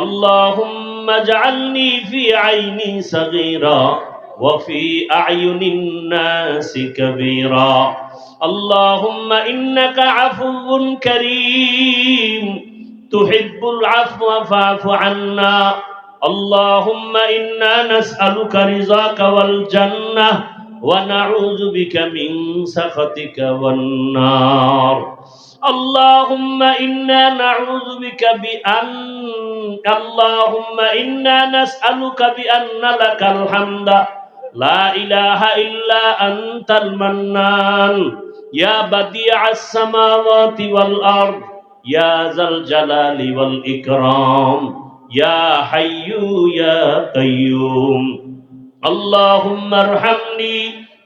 اللهم اجعلني في عيني صغيرا وفي أعين الناس كبيرا اللهم إنك عفو كريم تحب العفو فاعف عنا اللهم إنا نسألك رضاك والجنة ونعوذ بك من سخطك والنار اللهم إنا نعوذ بك بأن اللهم إنا نسألك بأن لك الحمد لا إله إلا أنت المنان يا بديع السماوات والأرض يا ذا الجلال والإكرام يا حي يا قيوم اللهم ارحمني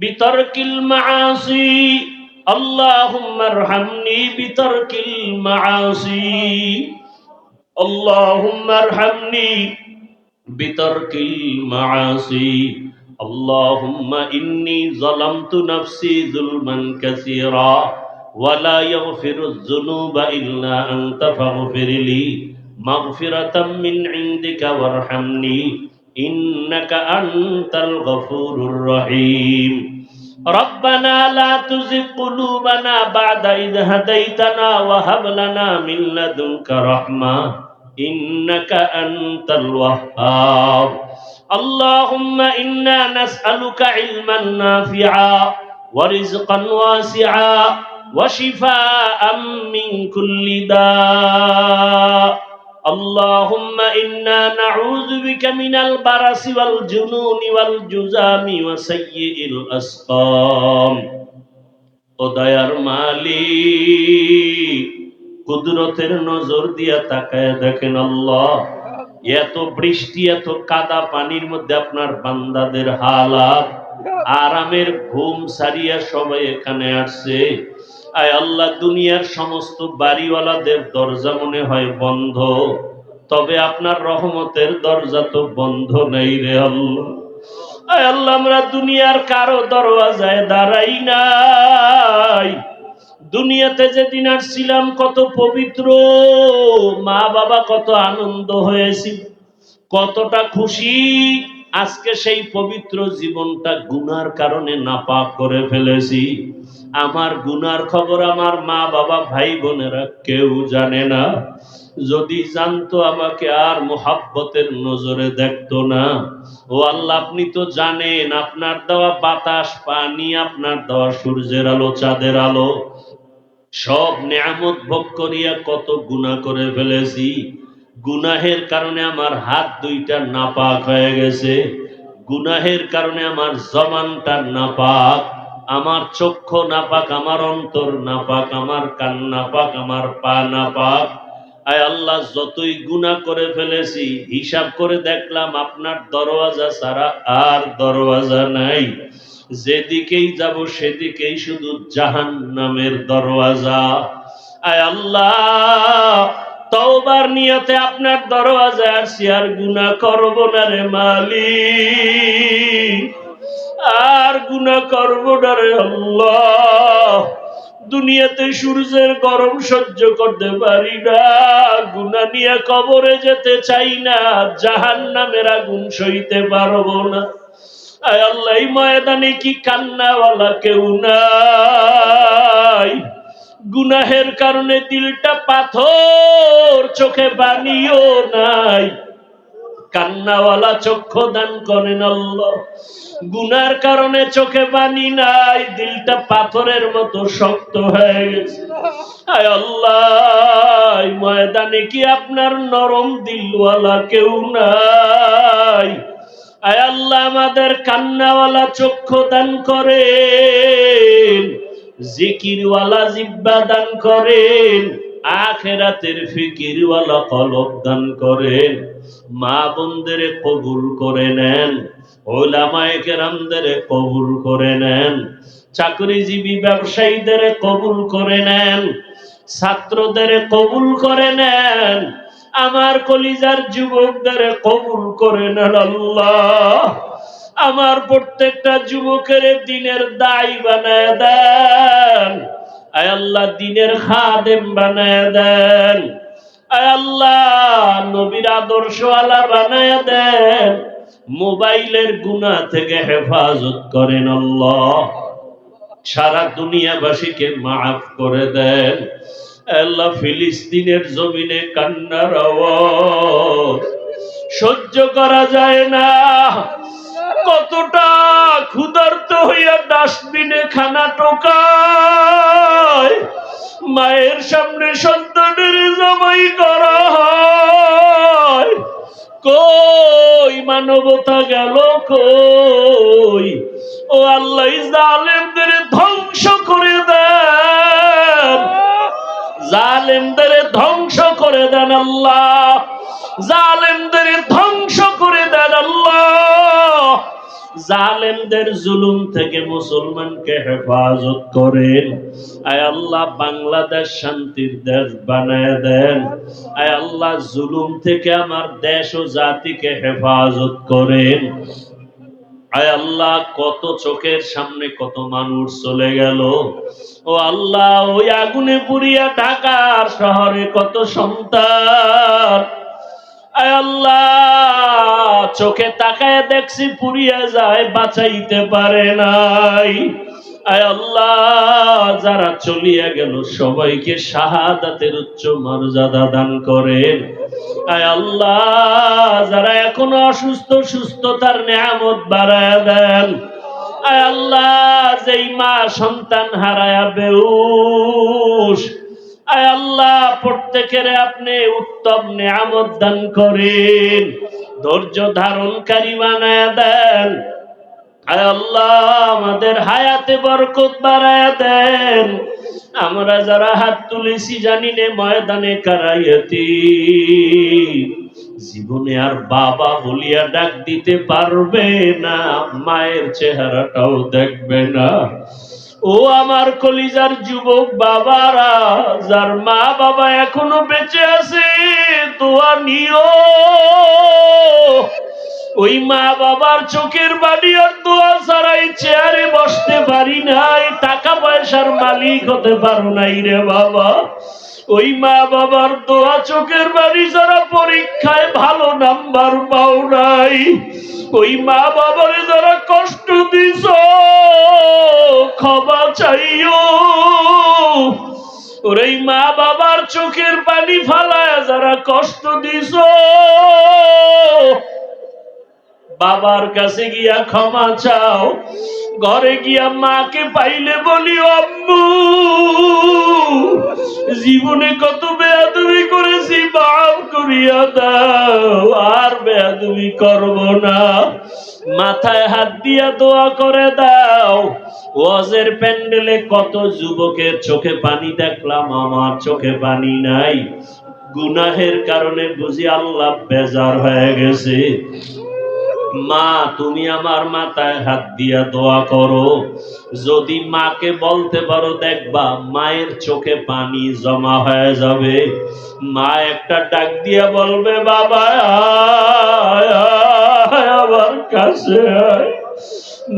بترك المعاصي اللهم ارحمني بترك المعاصي اللهم ارحمني بترك المعاصي اللهم إني ظلمت نفسي ظلما كثيرا ولا يغفر الذنوب إلا أنت فاغفر لي مغفرة من عندك وارحمني إنك أنت الغفور الرحيم ربنا لا تزغ قلوبنا بعد إذ هديتنا وهب لنا من لدنك رحمة إنك أنت الوهاب اللهم إنا نسألك علما نافعا ورزقا واسعا وشفاء من كل داء اللهم إنا نعوذ بك من البرس والجنون والجزام وسيء الأسقام ও দয়ার মালিক কুদরতের নজর দিয়া তাকায় দেখেন আল্লাহ এত বৃষ্টি এত কাদা পানির মধ্যে আপনার বান্দাদের হালাত আরামের ঘুম সারিয়া সবাই এখানে আসছে আয় আল্লাহ, দুনিয়ার সমস্ত বাড়িওয়ালাদের দরজা মনে হয় বন্ধ। তবে আপনার রহমতের দরজা তো বন্ধ নেই রে আল্লাহ। আয় আল্লাহ, আমরা দুনিয়ার কারও দরওয়াজায় দাঁড়াই নাই। দুনিয়াতে যেদিন আসছিলাম, কত পবিত্র মা বাবা কত আনন্দ হয়েছি কতটা খুশি। আজকে সেই পবিত্র জীবনটা গুনার কারণে নাপাক করে ফেলেছি। আমার গুনার খবর আমার মা, বাবা, ভাই, বোনেরা কেউ জানে না। যদি জানতো আমাকে আর মোহাব্বতের নজরে দেখতো না। ও আল্লাহ, আপনি তো জানেন, আপনার দেওয়া বাতাস, পানি, আপনার দেওয়া সূর্যের আলো, চাঁদের আলো, সব নিয়ামত ভোগ করিয়া কত গুনাহ করে ফেলেছি। গুনাহের কারণে আমার হাত দুইটা নাপাক হয়ে গেছে। গুনাহের কারণে আমার জমানটা নাপাক, আমার চক্ষু নাপাক, আমার অন্তর নাপাক, আমার কান নাপাক, আমার পা নাপাক। আয় আল্লাহ, যতই গুনাহ করে ফেলেছি, হিসাব করে দেখলাম আপনার দরওয়াজা ছাড়া আর দরওয়াজা নাই। যেদিকেই যাব সেদিকেই শুধু জাহান নামের দরওয়াজা। আয় আল্লাহ তওবার নিয়তে আপনার দরওয়াজা আসছি আর গুনাহ করব না রে মালিক। আর গুনাহ করব না রে আল্লাহ। দুনিয়াতে সূর্যের গরম সহ্য করতে পারি না গুনা নিয়ে কবরে যেতে চাই না জাহান নামের আগুন সইতে পারব না। আয় আল্লাহ ময়দানে কি কান্নাওয়ালা কেউ নাই। গুনাহের কারণে দিলটা পাথর, চোখে পানিও নাই। কান্নাওয়ালা চক্ষু দান করেন আল্লাহ। গুনার কারণে চোখে পানি নাই, দিলটা পাথরের মতো শক্ত হয়ে গেছে। আয় আল্লাহ ময়দানে কি আপনার নরম দিলওয়ালা কেউ নাই? আয় আল্লাহ, আমাদের কান্নাওয়ালা চক্ষু দান করেন। জিকিরওয়ালা জিব্বা দান করেন, আখেরাতের ফিকিরওয়ালা কলব দান করেন। মা বোনদের কবুল করে নেন, ওলামায়ে কেরামদের কবুল করে নেন, চাকরিজীবী ব্যবসায়ীদের কবুল করে নেন, ছাত্রদের কবুল করে নেন, আমার কলিজার যুবকদের কবুল করে নেন আল্লাহ। আমার প্রত্যেকটা যুবকের দিনের দায় বানায় দেন। আয় আল্লাহ, দিনের খাদেম বানায় দেন। আয় আল্লাহ, নবীর আদর্শওয়ালা বানায় দেন। মোবাইলের গুনাহ থেকে হেফাজত করেন আল্লাহ। সারা দুনিয়াবাসীকে মাফ করে দেন। আল্লাহ, ফিলিস্তিনের জমিনে কান্নার আওয়াজ। সহ্য করা যায় না। কতটা ক্ষুধার্ত হইয়া ডাস্টবিনে খানা টোকায়। মায়ের সামনে সন্তানের জমাই করা হয়। কই মানবতা গেল কই? ও আল্লাহ জালেমদের ধ্বংস করে দেন। জালেমদের ধ্বংস করে দেন আল্লাহ। জালেমদের জালেমদের জুলুম থেকে মুসলমানকে হেফাজত করেন। আয় আল্লাহ, বাংলাদেশ শান্তির দেশ বানায় দেন। আয় আল্লাহ, জুলুম থেকে আমার দেশ ও জাতিকে হেফাজত করেন। আয় আল্লাহ, কত চোখের সামনে কত মানুষ চলে গেল। ও আল্লাহ, ওই আগুনে পুড়িয়া ঢাকার শহরে কত সন্তান। চোখে তাকায় দেখছি, পুড়িয়া যায়, বাঁচাইতে পারে নাই। আয় আল্লাহ, যারা চলিয়া গেল, সবাইকে শাহাদাতের উচ্চ মর্যাদা দান করেন। আয় আল্লাহ, যারা এখনও অসুস্থ, সুস্থতার নিয়ামত বাড়ায় দেন। আয় আল্লাহ, যেই মা সন্তান হারায়া বেউস আল্লাহ, প্রত্যেকের আপনি উত্তম নিয়ামত দান করেন। ধৈর্য ধারণকারী বানায় দেন। আল্লাহ, আমাদের হায়াতে বরকত বাড়ায় দেন। আমরা যারা হাত তুলেছি জানি নে ময়দানে কারাইয়াতি। জীবনে আর বাবা বলিয়া ডাক দিতে পারবে না, মায়ের চেহারাটাও দেখবে না। ও আমার কলিজার যুবক বাবারা, যার মা বাবা এখনও বেঁচে আছে তোয়া নিও। ওই মা বাবার চোখের বাড়ি আর তোয়া ছাড়াই চেয়ারে বসতে পারি নাই, টাকা পয়সার মালিক হতে পারো নাই রে বাবা। ওই মা বাবার দোয়া চোখের বাড়ি যারা পরীক্ষায় ভালো নাম্বার পাও নাই, ওই মা বাবারে যারা কষ্ট দিছ, ক্ষমা চাইও। ওরে মা বাবার চোখের পানি ফালায় যারা কষ্ট দিছ বাবার কাছে গিয়া ক্ষমা চাও। ঘরে গিয়া মাকে পাইলে বলি, আম্মু, জীবনে কত বেয়াদবি করেছি, মাফ করিয়া দাও। আর বেয়াদবি করব না। মাথায় হাত দিয়া দোয়া করে দাও। ওয়াজের প্যান্ডেলে কত যুবকের চোখে পানি দেখলাম, আমার চোখে পানি নাই। গুনাহের কারণে বুঝি আল্লাহ বেজার হয়ে গেছে। মা, তুমি আমার মাথায় হাত দিয়া দোয়া করো। যদি মাকে বলতে পারো, দেখবা মায়ের চোখে পানি জমা হয়ে যাবে। মা একটা ডাক দিয়া বলবে, বাবা, আমার কাছে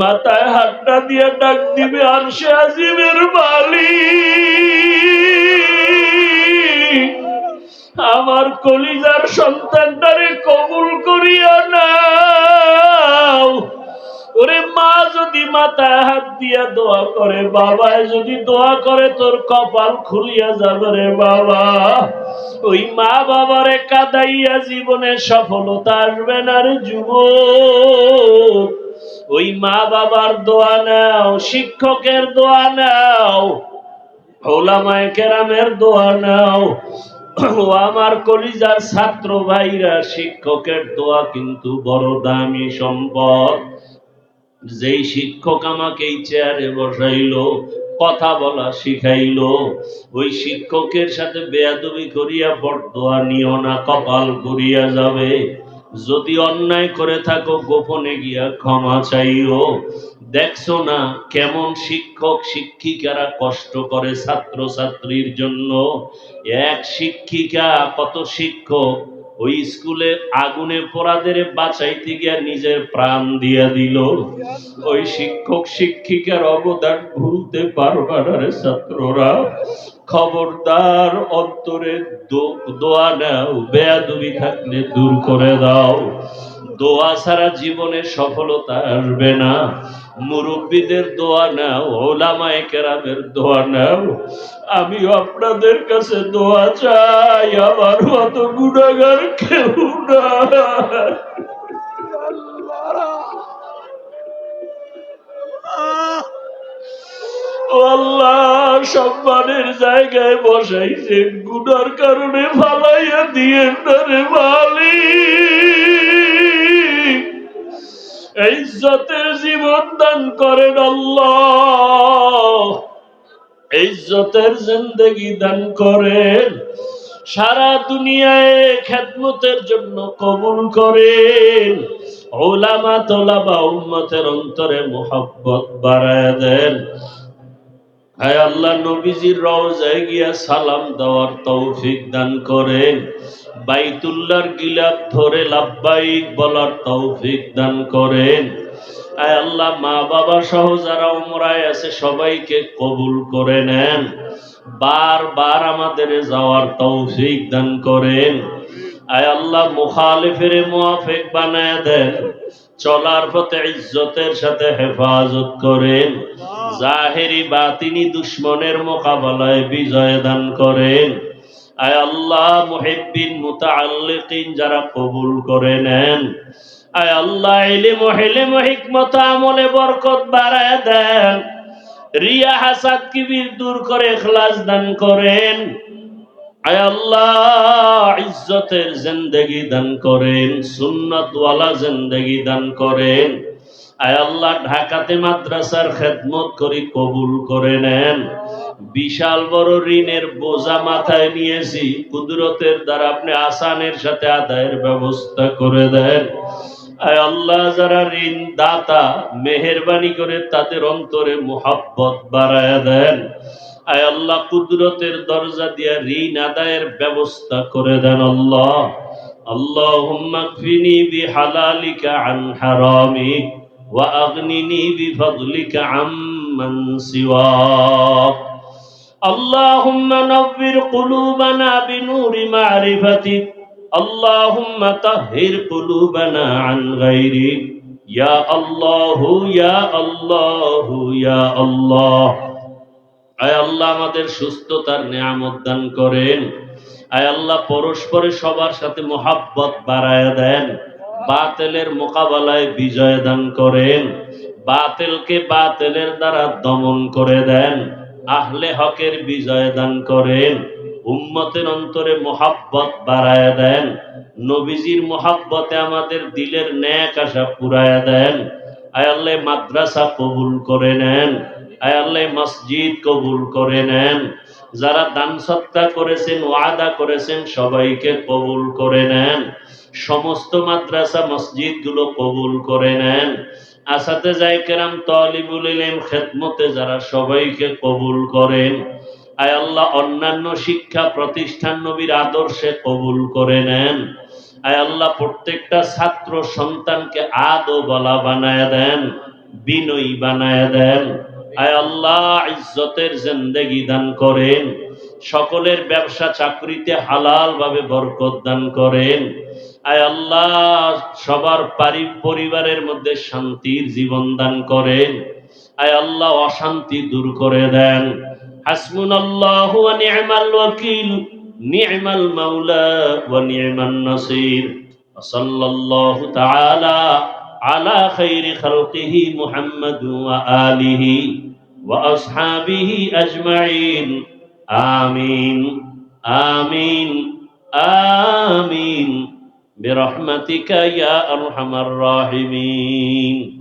মাথায় হাতটা দিয়ে ডাক দিবে, আর সে আজিমের মালিক। আমার কলিজার সন্তানটারে কবুল মাথায় হাত দিয়া দোয়া করে যদি দোয়া করে, তোর কপাল খুলিয়া যাবে রে বাবা। ওই মা বাবারে কাদাইয়া জীবনে সফলতা আসবে না রে যুবক। ওই মা বাবার দোয়া নাও, শিক্ষকের দোয়া নাও, ওলামায়ে কেরামের দোয়া নাও। ও আমার কলিজার ছাত্র ভাইরা, শিক্ষকের দোয়া কিন্তু বড় দামি সম্পদ। যেই শিক্ষক আমাকে এই চেয়ারে বসাইলো, কথা বলা শিখাইলো, ওই শিক্ষকের সাথে বেয়াদবি করিয়া বরদোয়া নিও না, কপাল করিয়া যাবে। যদি অন্যায় করে থাকো, গোপনে গিয়া ক্ষমা চাইও। দেখছ না কেমন শিক্ষক, শিক্ষিকারা কষ্ট করে ছাত্র ছাত্রীর জন্য? এক শিক্ষিকা কত শিক্ষক ওই স্কুলে আগুনে পোড়াদের বাঁচাইতে গিয়া নিজের প্রাণ দিয়া দিল। ওই শিক্ষক, শিক্ষিকার অবদান ভুলতে পারবা না রে ছাত্ররা। খবরদার অন্তরে দোয়া নাও, বেয়াদুবি থাকলে দূর করে দাও। দোয়া ছাড়া জীবনে সফলতা আসবে না। মুরব্বীদের দোয়া নাও, ওলামায়ে কেরামের দোয়া নাও। আমিও আপনাদের কাছে দোয়া চাই, আমার মতো গুণাগার কেউ না। আল্লাহ সম্মানের জায়গায় বসাইছেন গুনার কারণে ফালাইয়া দিয়ে রে মালিক। ইজ্জতের জীবন দান করেন আল্লাহ। ইজ্জতের জিন্দগি দান করেন। সারা দুনিয়ায় খেদমতের জন্য কবুল করেন। ওলামা তোলাবা উম্মতের অন্তরে মোহাব্বত বাড়ায় দেন। হায় আল্লাহ, নবীজির রওজায় গিয়া সালাম দেওয়ার তৌফিক দান করেন। বাইতুল্লাহর গিলাপ ধরে লাভবাইক বলার তৌফিক দান করেন। আয় আল্লাহ মা বাবা সহ যারা উমরায় আছে সবাইকে কবুল করে নেন। বারবার আমাদের যাওয়ার তৌফিক দান করেন। আয় আল্লাহ মুখালিফের মুআফিক বানায় দেন। চলার পথে ইজ্জতের সাথে হেফাজত করেন। জাহেরি বাতিনি দুশ্মনের মোকাবেলায় বিজয় দান করেন। আয় আল্লাহ মুহিব্বিন মুতাআল্লিকিন যারা কবুল করে নেন। আয় আল্লাহ ইলম হিলম হিকমত আমলে বরকত বাড়ায় দেন। রিয়া হাসাদ কিবির দূর করে ইখলাস দান করেন। আয় আল্লাহ ইজ্জতের জিন্দেগি দান করেন, সুন্নতওয়ালা জিন্দেগি দান করেন। আয় আল্লাহ ঢাকাতে মাদ্রাসার খেদমত করি কবুল করে নেন বিশাল বড় ঋণের বোঝা মাথায় নিয়েছি কুদরতের দ্বারা আপনি আসানের সাথে আদায়ের ব্যবস্থা করে দেন আয় আল্লাহ যারা ঋণ দাতা মেহেরবানি করে তাদের অন্তরে মোহাব্বত বাড়ায় দেন আয় আল্লাহ কুদরতের দরজা দিয়া ঋণ আদায়ের ব্যবস্থা করে দেন আল্লাহ اللهم اكفني بحلالك عن حرامك واغنني بفضلك عمن سواك اللهم نور قلوبنا بنور معرفتك اللهم طهر قلوبنا عن غيرك يا الله يا الله يا الله আয় আল্লাহ আমাদের সুস্থতার নিয়ামত দান করেন আয় আল্লাহ পরস্পরে সবার সাথে মোহাব্বত বাড়ায় দেন বাতেলের মোকাবেলায় বিজয় দান করেন। বাতেলকে বাতেলের দ্বারা দমন করে দেন। আহলে হকের বিজয় দান করেন। উম্মতের অন্তরে মোহাব্বত বাড়ায় দেন। নবীজির মোহাব্বতে আমাদের দিলের ন্যাক আশা পুরায় দেন। আয় আল্লাহ মাদ্রাসা কবুল করে নেন। আয় আল্লাহ মসজিদ কবুল করে নেন। যারা দান সত্তা করেছেন, ওয়াদা করেছেন, সবাইকে কবুল করে নেন। সমস্ত মাদ্রাসা মসজিদগুলো কবুল করে নেন। আসাতে যাই কেরাম তলিবুল ইলম খেদমতে যারা সবাইকে কবুল করেন। আয় আল্লাহ, অন্যান্য শিক্ষা প্রতিষ্ঠান নবীর আদর্শে কবুল করে নেন। আয় আল্লাহ, প্রত্যেকটা ছাত্র সন্তানকে আদো বলা বানায় দেন, বিনয়ী বানায় দেন। আয় আল্লাহ, ইজ্জতের জিন্দেগি দান করেন। সকলের ব্যবসা চাকরিতে হালাল ভাবে বরকত দান করেন। আয় আল্লাহ, সবার পরিবারের মধ্যে শান্তির জীবন দান করেন। আয় আল্লাহ, অশান্তি দূর করে দেন। হাসমুন আল্লাহ নিয়মাল ওয়াকিল নিয়মাল মাওলা ওয়া নিয়মান নাসির। সাল্লাল্লাহু তাআলা আলা খাইরি খালকিহি মুহাম্মদ ওয়া আলিহি ওয়া আসহাবিহি আজমাইন। আমিন আমিন আমিন। برحمتك يا أرحم الراحمين